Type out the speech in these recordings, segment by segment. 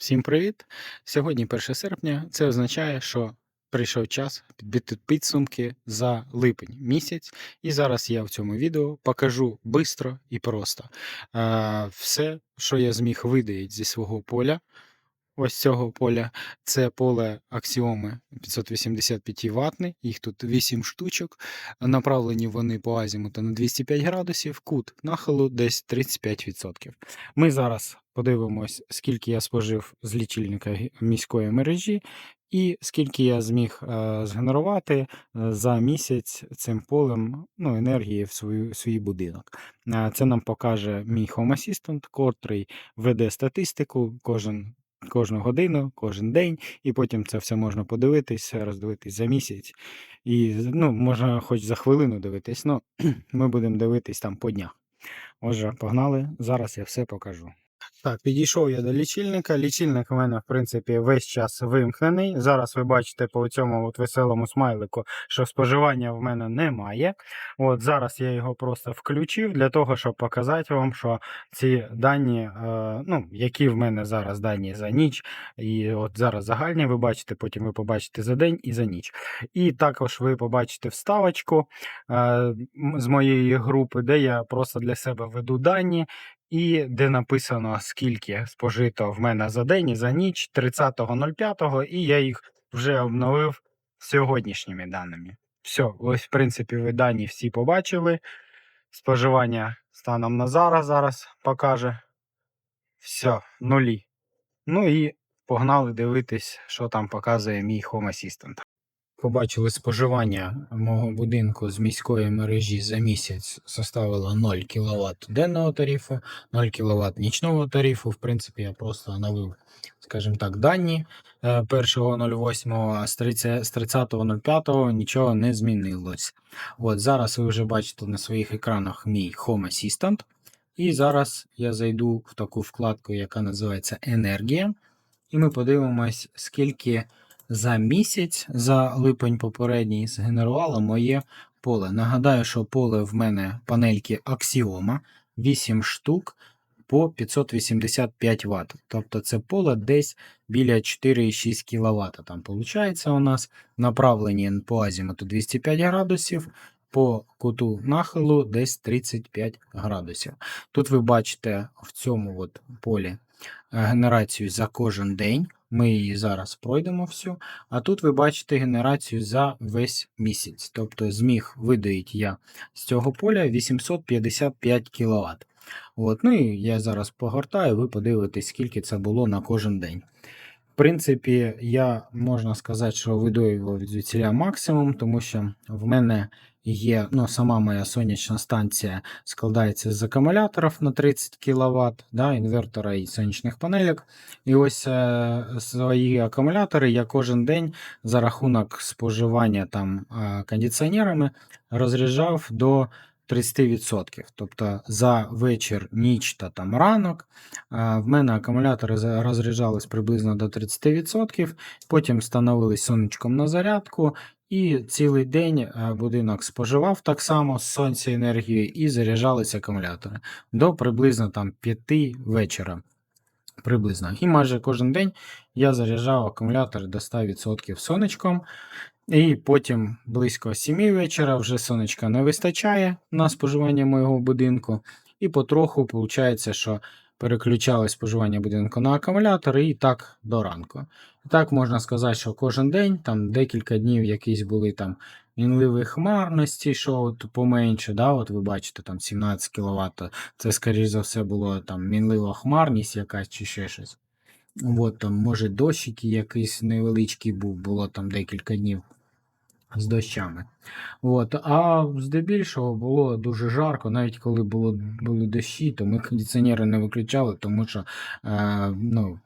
Всім привіт! Сьогодні 1 серпня. Це означає, що прийшов час підбити підсумки за липень місяць. І зараз я в цьому відео покажу швидко і просто все, що я зміг видаїти зі свого поля. Ось цього поля це поле аксіоми 585 ватний, їх тут 8 штучок. Направлені вони по азімуту на 205 градусів, кут нахилу десь 35%. Ми зараз подивимось, скільки я спожив з лічильника міської мережі, і скільки я зміг е, згенерувати е, за місяць цим полем ну, енергії в свою, свій будинок. Е, Це нам покаже мій Home Assistant, котрий веде статистику кожен кожну годину, кожен день, і потім це все можна подивитись, роздивитись за місяць. І ну, можна хоч за хвилину дивитись, ну ми будемо дивитись там по днях. Отже, погнали. Зараз я все покажу. Так, підійшов я до лічильника. Лічильник у мене, в принципі, весь час вимкнений. Зараз ви бачите по цьому от веселому смайлику, що споживання в мене немає. От зараз я його просто включив для того, щоб показати вам, що ці дані, е, ну, які в мене зараз дані за ніч, і от зараз загальні ви бачите, потім ви побачите за день і за ніч. І також ви побачите вставочку е, з моєї групи, де я просто для себе веду дані. І де написано, скільки спожито в мене за день і за ніч 30.05, і я їх вже обновив сьогоднішніми даними. Все, ось, в принципі, ви дані всі побачили. Споживання станом на зараз зараз покаже. Все, нулі. Ну і погнали дивитись, що там показує мій Home Assistant. Побачили споживання мого будинку з міської мережі за місяць составило 0 кВт денного тарифу, 0 кВт нічного тарифу. В принципі, я просто оновив, скажімо так, дані е, 1.08, а з 30 з 30.05 нічого не змінилось. От зараз ви вже бачите на своїх екранах мій Home Assistant. І зараз я зайду в таку вкладку, яка називається Енергія. І ми подивимось, скільки за місяць, за липень попередній, згенерувало моє поле. Нагадаю, що поле в мене панельки Axioma 8 штук по 585 Вт. Тобто це поле десь біля 4,6 кВт. Там виходить у нас направлені по азімуту 205 градусів, по куту нахилу десь 35 градусів. Тут ви бачите в цьому от полі генерацію за кожен день. Ми її зараз пройдемо всю. А тут ви бачите генерацію за весь місяць. Тобто зміг видаїть я з цього поля 855 кВт. От, ну і я зараз погортаю, ви подивитесь, скільки це було на кожен день. Принципі, я можна сказати, що видоював звідсіля максимум, тому що в мене є ну, сама моя сонячна станція складається з акумуляторів на 30 кВт, да, інвертора і сонячних панелек. І ось е, свої акумулятори я кожен день за рахунок споживання там е, кондиціонерами розряджав до 30%. Тобто за вечір, ніч та там ранок в мене акумулятори розряджались приблизно до 30%, потім встановились сонечком на зарядку. І цілий день е, будинок споживав так само з сонця і заряджались акумулятори до приблизно там 5 вечора. Приблизно. І майже кожен день я заряджав акумулятор до 100% сонечком. І потім близько 7 вечора вже сонечка не вистачає на споживання моєго будинку. І потроху виходить, що переключали споживання будинку на акумулятори і так до ранку. І так можна сказати, що кожен день, там декілька днів якісь були там мінливі хмарності, що от поменше, да, от ви бачите, там 17 кВт. Це, скоріш за все, було там мінлива хмарність якась чи ще щось. От там, може, дощик якийсь невеличкий був, було там декілька днів з дощами. От. А здебільшого було дуже жарко, навіть коли було, були дощі, то ми кондиціонери не виключали, тому що е, ну,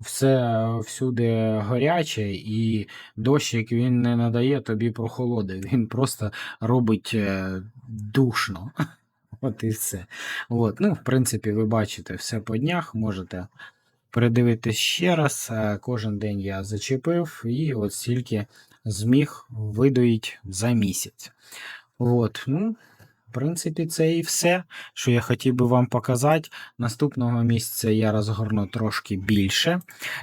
все всюди гаряче, і дощик він не надає тобі прохолоди, він просто робить е, душно. От і все. От. Ну, в принципі, ви бачите все по днях, можете передивитись ще раз. Е, Кожен день я зачепив, і от стільки зміг видоїть за місяць. От, ну, В принципі, це і все, що я хотів би вам показати. Наступного місяця я розгорну трошки більше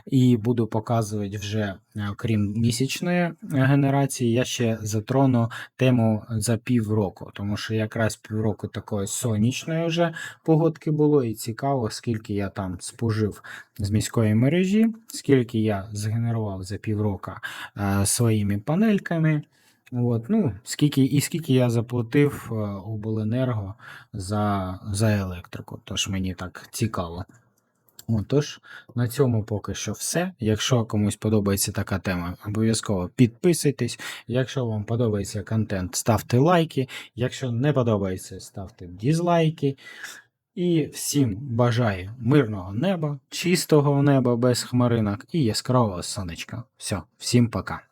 і буду показувати вже, е, крім місячної е, генерації, я ще затрону тему за півроку, тому що якраз півроку такої сонячної вже погодки було, і цікаво, скільки я там спожив з міської мережі, скільки я згенерував за півроку е, своїми панельками. От, ну, скільки, і скільки я заплатив е, обленерго за, за електрику, тож мені так цікаво. Отож, на цьому поки що все. Якщо комусь подобається така тема, обов'язково підписуйтесь. Якщо вам подобається контент, ставте лайки. Якщо не подобається, ставте дізлайки. І всім бажаю мирного неба, чистого неба без хмаринок і яскравого сонечка. Все, всім пока.